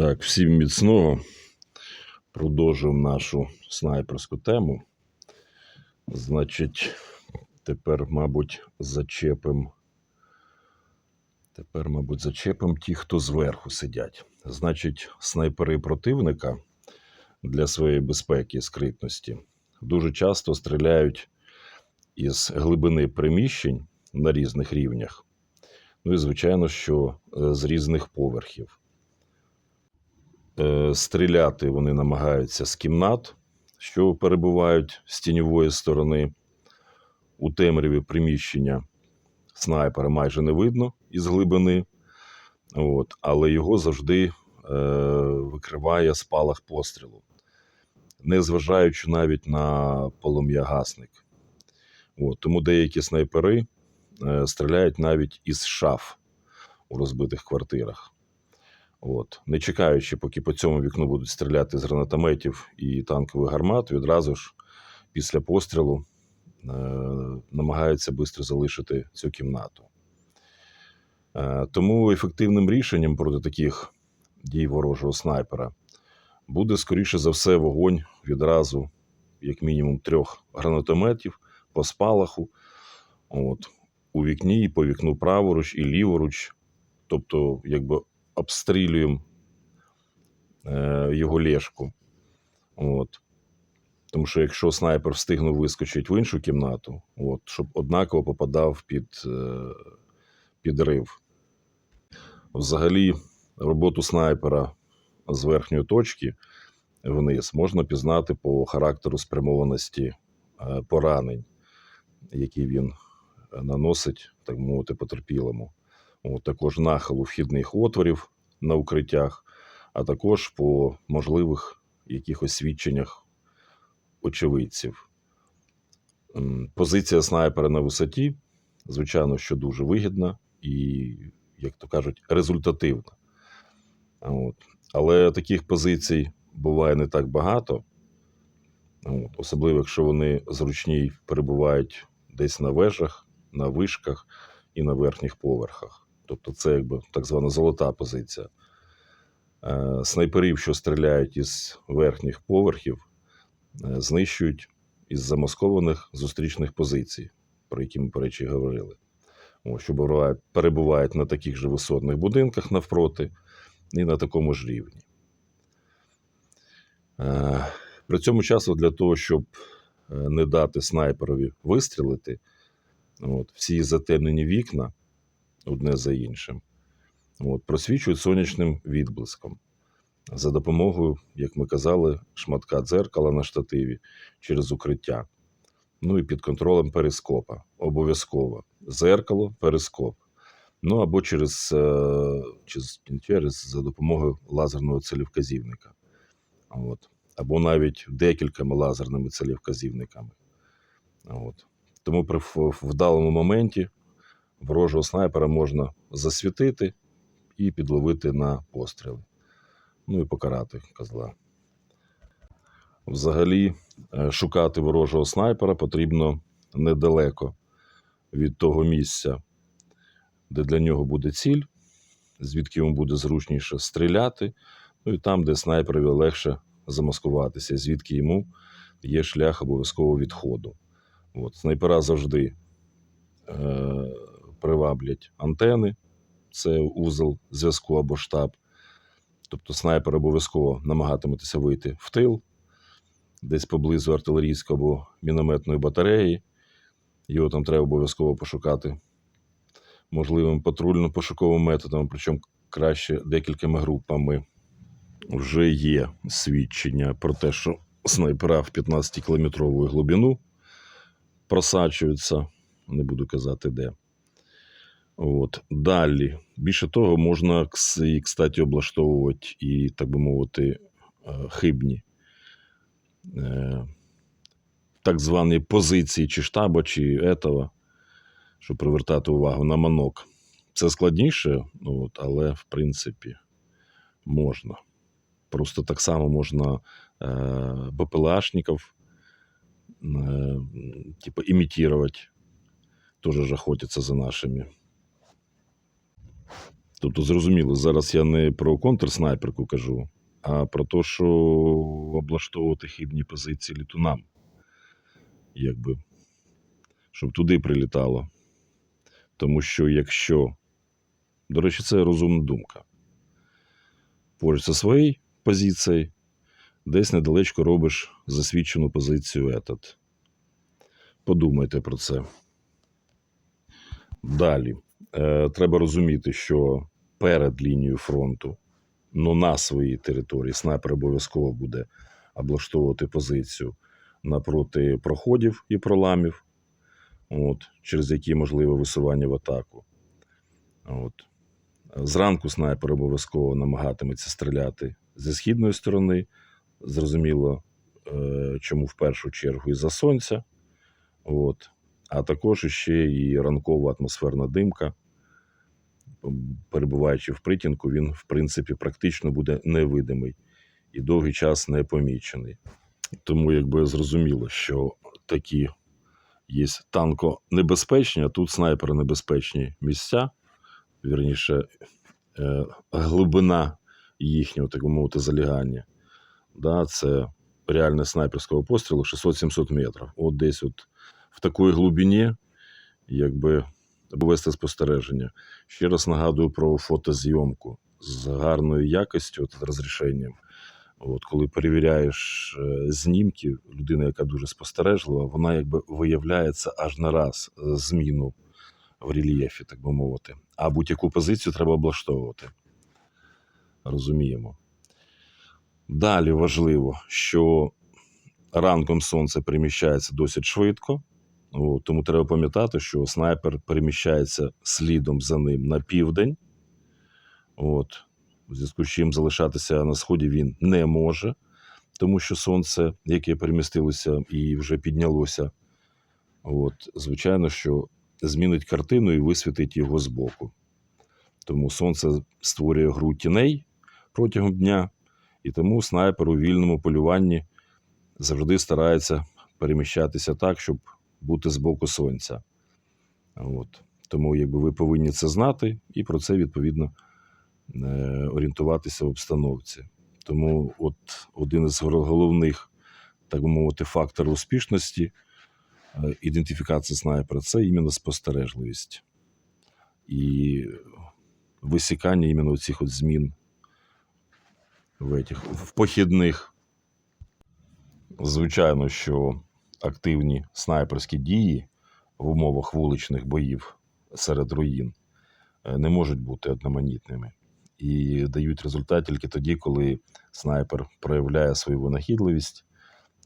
Так, всім міцного. Продовжуємо нашу снайперську тему. Значить, тепер, мабуть, зачепим. Тепер, мабуть, зачепим ті, хто зверху сидять. Значить, снайпери противника для своєї безпеки і скритності дуже часто стріляють із глибини приміщень на різних рівнях. Ну і, звичайно, що е, з різних поверхів. Е, Стріляти вони намагаються з кімнат, що перебувають з тіньової сторони. У темряві приміщення снайпера майже не видно із глибини, от, але його завжди е, викриває спалах пострілу, незважаючи навіть на полум'ягасник. Тому деякі снайпери е, стріляють навіть із шаф у розбитих квартирах. От. Не чекаючи, поки по цьому вікну будуть стріляти з гранатометів і танкових гармат, відразу ж після пострілу е, намагаються швидко залишити цю кімнату. Е, тому ефективним рішенням проти таких дій ворожого снайпера буде, скоріше за все, вогонь відразу, як мінімум, трьох гранатометів по спалаху, от, у вікні, і по вікну праворуч і ліворуч. Тобто, якби обстрілюємо е, його лєжку. От. Тому що якщо снайпер встигнув вискочити в іншу кімнату, от, щоб однаково попадав під е, підрив. Взагалі, роботу снайпера з верхньої точки вниз можна пізнати по характеру спрямованості е, поранень, які він наносить, так мовити, потерпілому. Також нахилу вхідних отворів на укриттях, а також по можливих якихось свідченнях очевидців. Позиція снайпера на висоті, звичайно, що дуже вигідна і, як то кажуть, результативна. От. Але таких позицій буває не так багато, От. особливо якщо вони зручні перебувають десь на вежах, на вишках і на верхніх поверхах. Тобто це якби так звана золота позиція. Е, Снайперів, що стріляють із верхніх поверхів, е, знищують із замаскованих зустрічних позицій, про які ми, по речі, говорили. О, що бувають, перебувають на таких же висотних будинках навпроти і на такому ж рівні. Е, При цьому часу для того, щоб не дати снайперові вистрілити, от, всі затемнені вікна одне за іншим, от, просвічують сонячним відблиском за допомогою, як ми казали, шматка дзеркала на штативі через укриття. Ну і під контролем перископа. Обов'язково. Зеркало, перископ. Ну або через, е, через, через за допомогою лазерного целівказівника. От. Або навіть декількома лазерними целівказівниками. От. Тому при вдалому моменті ворожого снайпера можна засвітити і підловити на постріли. Ну і покарати козла. Взагалі, е, шукати ворожого снайпера потрібно недалеко від того місця, де для нього буде ціль, звідки йому буде зручніше стріляти, ну і там, де снайперові легше замаскуватися, звідки йому є шлях обов'язкового відходу. От, снайпера завжди е, приваблять антени, це узел зв'язку або штаб. Тобто снайпер обов'язково намагатиметься вийти в тил, десь поблизу артилерійської або мінометної батареї. Його там треба обов'язково пошукати можливим патрульно-пошуковим методом, причому краще декількома групами. Вже є свідчення про те, що снайпера в 15-кілометрову глибину просачуються, не буду казати де. От. Далі. Більше того, можна, кстати, облаштовувати і, так би мовити, е, хибні е, так звані позиції чи штаба, чи етого, щоб привертати увагу на манок. Це складніше, от, але в принципі можна. Просто так само можна е, БПЛАшників типу, імітувати. Тоже ж охотяться за нашими. Тобто, зрозуміло, зараз я не про контрснайперку кажу, а про те, що облаштовувати хибні позиції літунам. Якби, щоб туди прилітало. Тому що якщо, до речі, це розумна думка. Поруч зі своєю позицією, десь недалечко робиш засвідчену позицію етат. Подумайте про це. Далі. Е, треба розуміти, що перед лінією фронту, ну на своїй території, снайпер обов'язково буде облаштовувати позицію напроти проходів і проламів, от, через які можливе висування в атаку. От. Зранку снайпер обов'язково намагатиметься стріляти зі східної сторони. Зрозуміло, е, чому в першу чергу із-за сонця. От. А також ще і ранкова атмосферна димка. Перебуваючи в притінку, він, в принципі, практично буде невидимий і довгий час не помічений. Тому якби зрозуміло, що такі є танко-небезпечні, а тут снайпери небезпечні місця, вірніше, е, глибина їхнього, так мовити, залягання. Да, це реальне снайперського пострілу 600-700 метрів. От десь от в такій глибині, якби вести спостереження. Ще раз нагадую про фотозйомку з гарною якістю, от, розрішенням. От, коли перевіряєш е, знімки, людина, яка дуже спостережлива, вона якби виявляється аж на раз е, зміну в рельєфі, так би мовити. А будь-яку позицію треба облаштовувати. Розуміємо. Далі важливо, що ранком сонце переміщається досить швидко. Тому треба пам'ятати, що снайпер переміщається слідом за ним на південь. От, у зв'язку з чим залишатися на сході він не може, тому що сонце, яке перемістилося і вже піднялося, от, звичайно, що змінить картину і висвітить його збоку. Тому сонце створює гру тіней протягом дня, і тому снайпер у вільному полюванні завжди старається переміщатися так, щоб бути з боку сонця. От. Тому якби ви повинні це знати і про це відповідно е, орієнтуватися в обстановці. Тому от один із головних, так би мовити, факторів успішності е, ідентифікації снайпера це іменно спостережливість і висікання іменно цих змін в, этих, в похідних. Звичайно, що активні снайперські дії в умовах вуличних боїв серед руїн е, не можуть бути одноманітними і дають результат тільки тоді, коли снайпер проявляє свою винахідливість,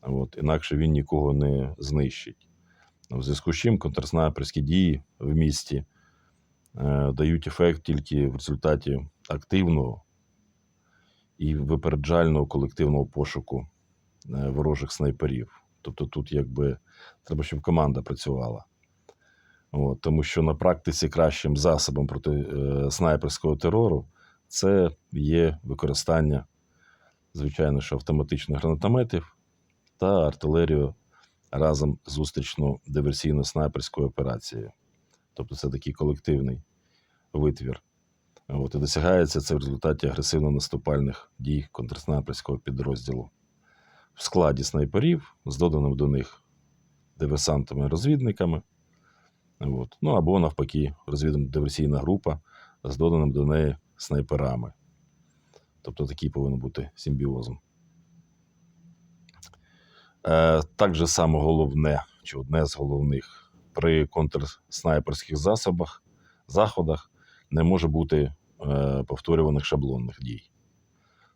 от, інакше він нікого не знищить. В зв'язку з чим контрснайперські дії в місті е, дають ефект тільки в результаті активного і випереджального колективного пошуку е, ворожих снайперів. Тобто тут якби треба, щоб команда працювала. От, тому що на практиці кращим засобом проти е, снайперського терору це є використання, звичайно, що автоматичних гранатометів та артилерію разом з зустрічно-диверсійно-снайперською операцією. Тобто це такий колективний витвір. От, і досягається це в результаті агресивно-наступальних дій контрснайперського підрозділу в складі снайперів з доданим до них диверсантами-розвідниками. От. Ну або навпаки, розвідно-диверсійна група з доданим до неї снайперами. Тобто такий повинен бути симбіозом. Е, так же само головне, чи одне з головних при контрснайперських засобах, заходах не може бути е, повторюваних шаблонних дій.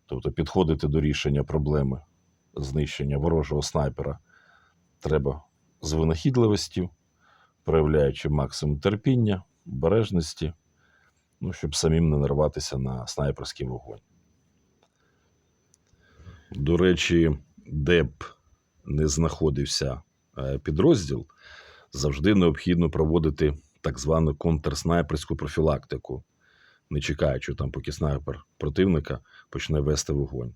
Тобто підходити до рішення проблеми знищення ворожого снайпера треба з винахідливістю, проявляючи максимум терпіння, обережності, ну, щоб самим не нарватися на снайперський вогонь. До речі, де б не знаходився е, підрозділ, завжди необхідно проводити так звану контрснайперську профілактику, не чекаючи там, поки снайпер противника почне вести вогонь.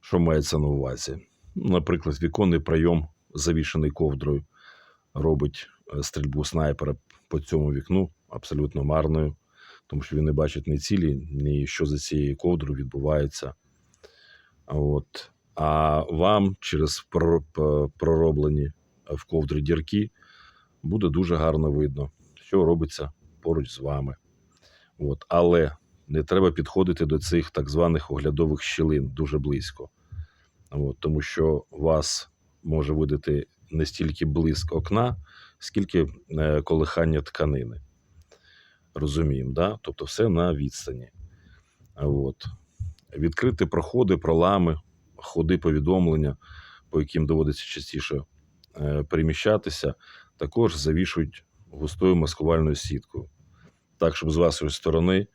Що мається на увазі? Наприклад, віконний прийом, завішений ковдрою, робить е, стрільбу снайпера по цьому вікну абсолютно марною, тому що він не бачить ні цілі, ні що за цією ковдрою відбувається. От. А вам через пророблені в ковдрі дірки буде дуже гарно видно, що робиться поруч з вами. От. Але не треба підходити до цих так званих оглядових щілин дуже близько. От. Тому що вас може видати не стільки блиск окна, скільки е, колихання тканини. Розуміємо, да? тобто все на відстані. От. Відкрити проходи, пролами, ходи повідомлення, по яким доводиться частіше е, переміщатися, також завішують густою маскувальною сіткою. Так, щоб з вашої сторони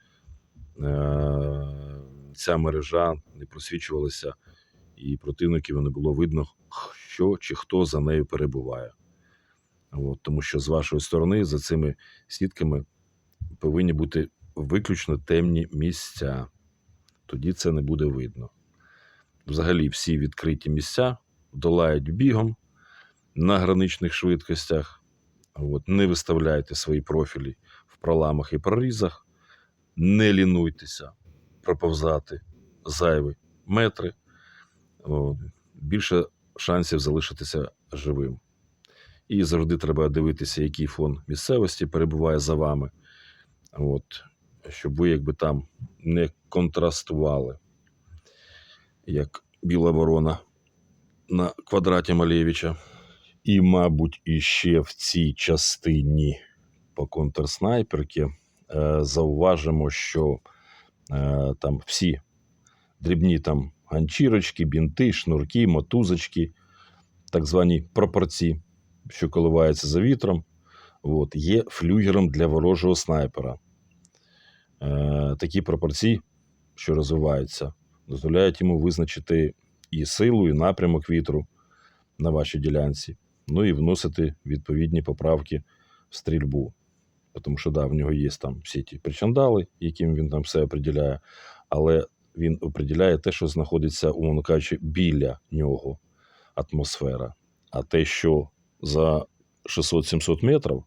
ця мережа не просвічувалася, і противників не було видно, що чи хто за нею перебуває. От, тому що з вашої сторони за цими сітками повинні бути виключно темні місця. Тоді це не буде видно. Взагалі, всі відкриті місця долають бігом на граничних швидкостях. От, не виставляйте свої профілі в проламах і прорізах, не лінуйтеся проповзати зайві метри. Більше шансів залишитися живим. І завжди треба дивитися, який фон місцевості перебуває за вами, от, щоб ви якби там не контрастували, як біла ворона на квадраті Малєвича. І, мабуть, іще в цій частині по контрснайперки зауважимо, що е, там всі дрібні там ганчірочки, бінти, шнурки, мотузочки, так звані пропорції, що коливаються за вітром, от, є флюгером для ворожого снайпера. Е, такі пропорції, що розвиваються, дозволяють йому визначити і силу, і напрямок вітру на вашій ділянці, ну і вносити відповідні поправки в стрільбу. Тому що да, в нього є там всі ті причандали, яким він там все определяє, але він определяє те, що знаходиться, умовно кажучи, біля нього атмосфера. А те, що за 600-700 метрів,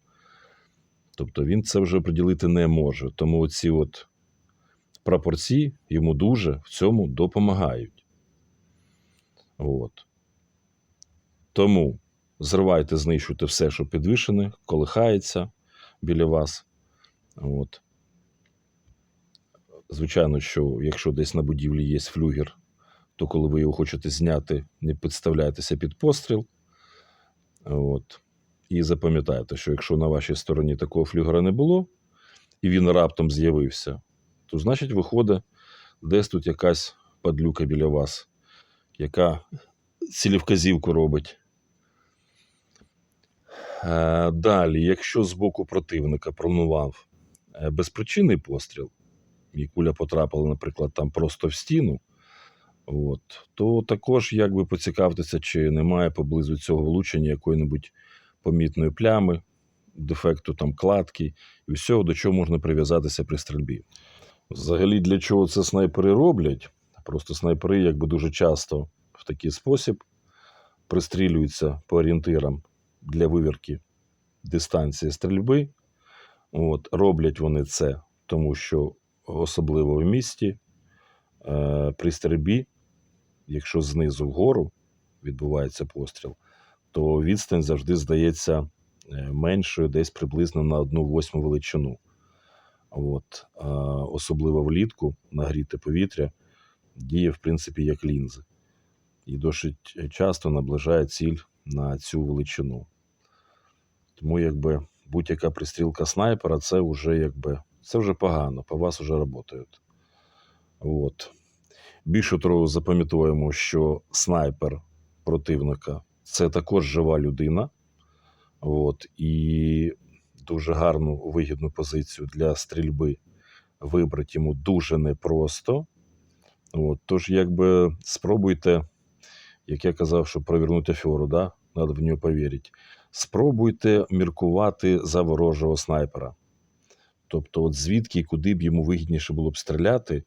тобто він це вже приділити не може. Тому ці от пропорції йому дуже в цьому допомагають. От. Тому зривайте, знищуйте все, що підвішене, колихається біля вас. От. Звичайно, що якщо десь на будівлі є флюгер, то коли ви його хочете зняти, не підставляйтеся під постріл. От. І запам'ятайте, що якщо на вашій стороні такого флюгера не було, і він раптом з'явився, то значить виходить, десь тут якась падлюка біля вас, яка цілівказівку робить. Е, Далі, якщо з боку противника пронував е, безпричинний постріл, і куля потрапила, наприклад, там просто в стіну, от, то також якби поцікавтеся, чи немає поблизу цього влучення якої-небудь помітної плями, дефекту там кладки і всього, до чого можна прив'язатися при стрільбі. Взагалі, для чого це снайпери роблять? Просто снайпери якби дуже часто в такий спосіб пристрілюються по орієнтирам для вивірки дистанції стрільби. От, роблять вони це, тому що особливо в місті е, при стрільбі, якщо знизу вгору відбувається постріл, то відстань завжди здається е, меншою десь приблизно на одну восьму величину. От, е, особливо влітку нагріте повітря діє, в принципі, як лінзи. І досить часто наближає ціль на цю величину. Тому якби будь-яка пристрілка снайпера це вже якби це вже погано, по вас вже працюють. От. Більше того, запам'ятовуємо, що снайпер противника це також жива людина. От, і дуже гарну вигідну позицію для стрільби вибрати йому дуже непросто. От, тож, якби спробуйте, як я казав, щоб провернути аферу, да? Треба в нього повірити. Спробуйте міркувати за ворожого снайпера. Тобто, от звідки і куди б йому вигідніше було б стріляти,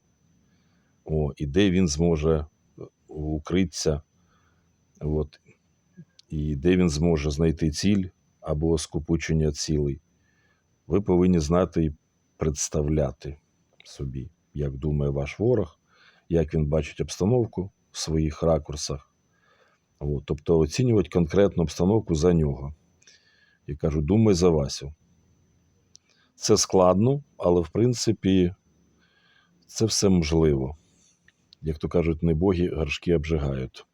о, і де він зможе укритися, от, і де він зможе знайти ціль або скупучення цілей. Ви повинні знати і представляти собі, як думає ваш ворог, як він бачить обстановку в своїх ракурсах. От, тобто оцінювати конкретну обстановку за нього. Я кажу, думай за Васю. Це складно, але в принципі це все можливо. Як то кажуть, не боги горшки обжигають.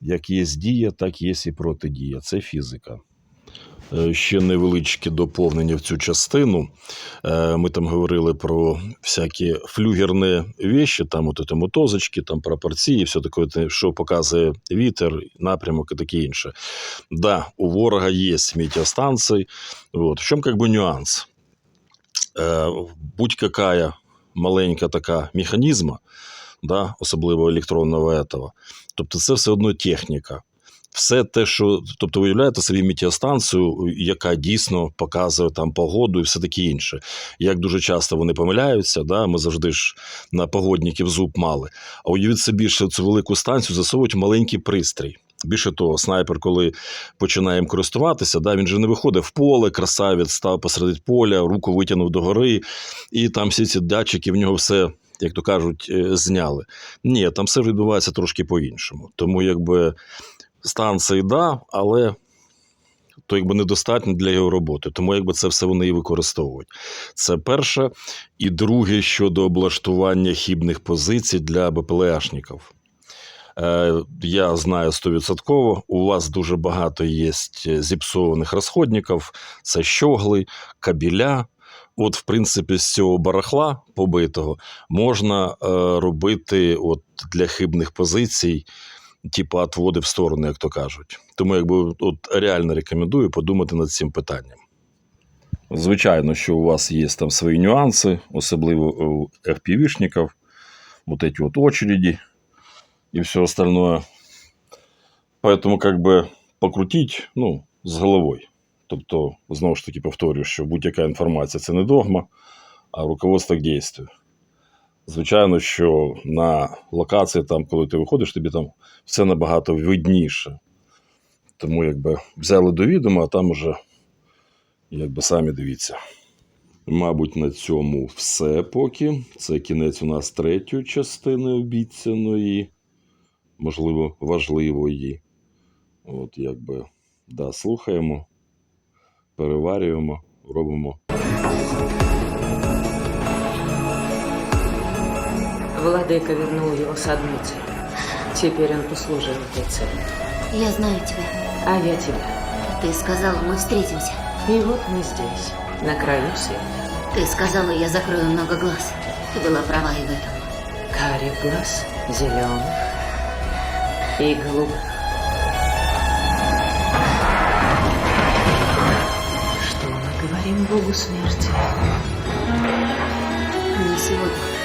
Як є дія, так є і протидія. Це фізика. Е, Ще невеличке доповнення в цю частину. Е, Ми там говорили про всякі флюгерні вещі, там от мотозочки, там пропорції, все таке, що показує вітер, напрямок і таке інше. Да, у ворога є метеостанції. Вот. В чому как нюанс? Е, Будь-какая маленька така механізма, да, особливо електронного этого, тобто це все одно техніка. Все те, що, тобто, уявляєте собі метеостанцію, яка дійсно показує там погоду і все таке інше. Як дуже часто вони помиляються, да, ми завжди ж на погодників зуб мали. А уявіть собі, що цю велику станцію засовують маленький пристрій. Більше того, снайпер, коли починає їм користуватися, да, він же не виходить в поле, красавець став посеред поля, руку витягнув догори, і там всі ці датчики в нього все, як то кажуть, е, зняли. Ні, там все відбувається трошки по-іншому. Тому якби станції, да, але то якби недостатньо для його роботи. Тому якби це все вони і використовують. Це перше. І друге щодо облаштування хібних позицій для БПЛАшників. Е, Я знаю стовідсотково, у вас дуже багато є зіпсованих розходників, це щогли, кабіля. От, в принципі, з цього барахла побитого можна е, робити от, для хибних позицій, типу отводи в сторону, як то кажуть. Тому якби от, реально рекомендую подумати над цим питанням. Звичайно, що у вас є там свої нюанси, особливо у FPV-шників, вот эти вот очереди и все остальное. Поэтому как бы покрутіть ну, з головою. Тобто, знову ж таки повторюю, що будь-яка інформація це не догма, а руководство к дійству. Звичайно, що на локації, там, коли ти виходиш, тобі там все набагато видніше. Тому якби взяли до відома, а там уже якби самі дивіться. Мабуть, на цьому все поки. Це кінець у нас третьої частини обіцяної, можливо, важливої. От якби да, слухаємо, переварюємо, робимо. Владыка вернул его с одной целью. Теперь он послужил этой цели. Я знаю тебя. А я тебя. Ты сказала, мы встретимся. И вот мы здесь, на краю света. Ты сказала, я закрою много глаз. Ты была права и в этом. Карих глаз, зеленых и голубых. Что мы говорим Богу смерти? Не сегодня.